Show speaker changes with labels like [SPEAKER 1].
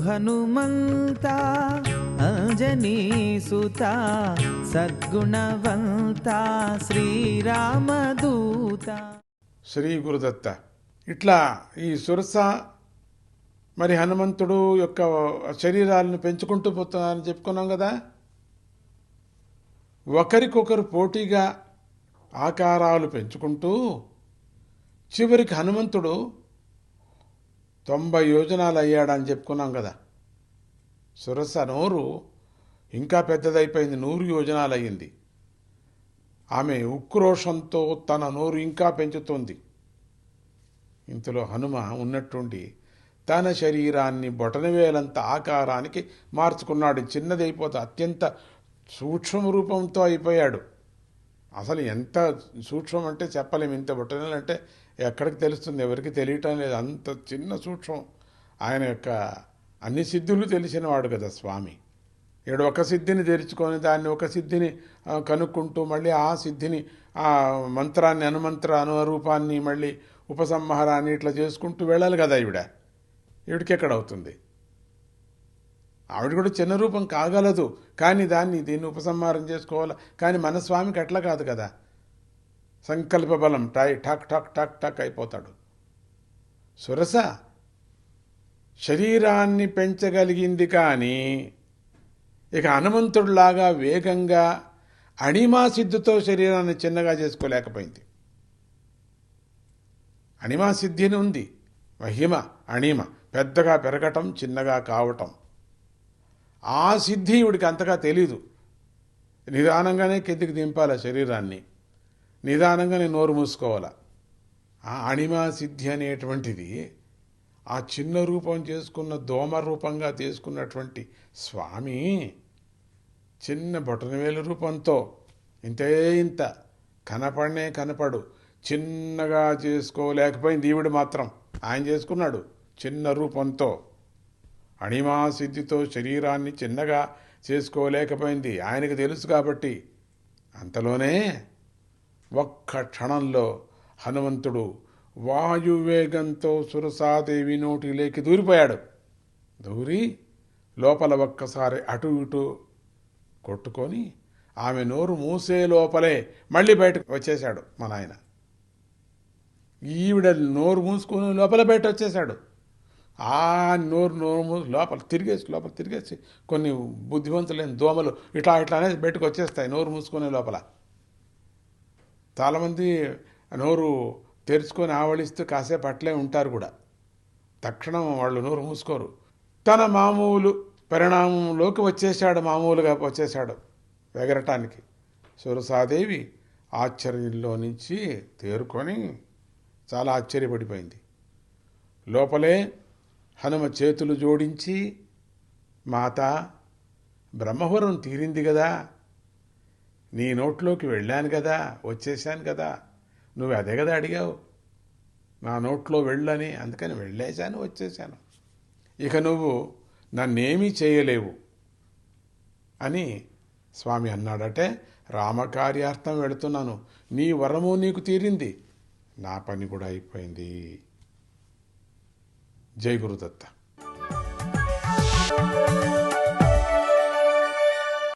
[SPEAKER 1] హనుమంత అంజనీసుత సద్గుణవంత శ్రీరామదూత.
[SPEAKER 2] శ్రీ గురుదత్త. ఇట్లా ఈ సురస మరి హనుమంతుడు యొక్క శరీరాలను పెంచుకుంటూ పోతున్నారని చెప్పుకున్నాం కదా. ఒకరికొకరు పోటీగా ఆకారాలు పెంచుకుంటూ చివరికి హనుమంతుడు తొంభై యోజనాలు అయ్యాడని చెప్పుకున్నాం కదా. సురస నోరు ఇంకా పెద్దదైపోయింది. నూరు యోజనాలు అయ్యింది ఆమె ఉక్రోషంతో తన నోరు ఇంకా పెంచుతోంది. ఇంతలో హనుమ ఉన్నట్టుండి తన శరీరాన్ని బొటనవేలంత ఆకారానికి మార్చుకున్నాడు. చిన్నదైపోతే అత్యంత సూక్ష్మ రూపంతో అయిపోయాడు. అసలు ఎంత సూక్ష్మం అంటే చెప్పలేము. ఇంత బొటనవేలు అంటే ఎక్కడికి తెలుస్తుంది? ఎవరికి తెలియటం లేదు. అంత చిన్న సూక్ష్మం. ఆయన యొక్క అన్ని సిద్ధులు తెలిసినవాడు కదా స్వామి. ఇక్కడ ఒక సిద్ధిని తెరుచుకొని దాన్ని ఒక సిద్ధిని కనుక్కుంటూ మళ్ళీ ఆ సిద్ధిని ఆ మంత్రాన్ని అనుమంత్ర అనురూపాన్ని మళ్ళీ ఉపసంహారాన్ని ఇట్లా చేసుకుంటూ వెళ్ళాలి కదా ఈవిడ. ఈవిడికి ఎక్కడ అవుతుంది? ఆవిడ కూడా చిన్న రూపం కాగలదు. కానీ దాన్ని దీన్ని ఉపసంహారం చేసుకోవాలి. కానీ మన స్వామికి అట్లా కాదు కదా. సంకల్ప బలం టై ఠక్ ఠక్ ఠక్ ఠక్ అయిపోతాడు. సురస శరీరాన్ని పెంచగలిగింది కానీ ఇక హనుమంతుడిలాగా వేగంగా అణిమా సిద్ధితో శరీరాన్ని చిన్నగా చేసుకోలేకపోయింది. అణిమా సిద్ధిని ఉంది. మహిమ అణిమ పెద్దగా పెరగటం చిన్నగా కావటం. ఆ సిద్ధి ఇవిడికి అంతగా తెలీదు. నిదానంగానే కిందికి దింపాల శరీరాన్ని. నిదానంగానే నోరు మూసుకోవాలా. ఆ అణిమా సిద్ధి అనేటువంటిది ఆ చిన్న రూపం చేసుకున్న దోమ రూపంగా తీసుకున్నటువంటి స్వామి చిన్న బొటనవేలు రూపంతో ఇంతే ఇంత కనపడనే కనపడు. చిన్నగా చేసుకోలేకపోయింది ఈవిడ మాత్రం. ఆయన చేసుకున్నాడు చిన్న రూపంతో. అణిమాసిద్ధితో శరీరాన్ని చిన్నగా చేసుకోలేకపోయింది. ఆయనకు తెలుసు కాబట్టి. అంతలోనే ఒక్క క్షణంలో హనుమంతుడు వాయువేగంతో సురసాదేవి నోటిలోకి దూరిపోయాడు. దూరి లోపల ఒక్కసారి అటు ఇటు కొట్టుకొని ఆమె నోరు మూసే లోపలే మళ్ళీ బయటకు వచ్చేశాడు మన ఆయన ఈవిడ నోరు మూసుకొని లోపల బయట వచ్చేశాడు. ఆ నోరు నోరు లోపల తిరిగేసి లోపల తిరిగేసి కొన్ని బుద్ధివంతులైన దోమలు ఇట్లా ఇట్లా అనేది బయటకు వచ్చేస్తాయి నోరు మూసుకునే లోపల. చాలామంది నోరు తెరుచుకొని ఆవళిస్తూ కాసేపు అట్లే ఉంటారు కూడా. తక్షణం వాళ్ళు నోరు మూసుకోరు. తన మామూలు పరిణామంలోకి వచ్చేసాడు మామూలుగా వచ్చేసాడు ఎగరటానికి సురసాదేవి ఆశ్చర్యంలో నుంచి తేరుకొని చాలా ఆశ్చర్యపడిపోయింది. లోపలే హనుమ చేతులు జోడించి మాత బ్రహ్మవరం తీరింది కదా నీ నోట్లోకి వెళ్ళాను కదా వచ్చేసాను కదా నువ్వు అదే కదా అడిగావు. నా నోట్లో వెళ్ళని అందుకని వెళ్ళేశాను వచ్చేసాను ఇక నువ్వు నన్నేమీ చేయలేవు అని స్వామి అన్నాడటే రామకార్యార్థం వెళుతున్నాను. నీ వరము నీకు తీరింది. నా పని కూడా అయిపోయింది. ジャイゴロだった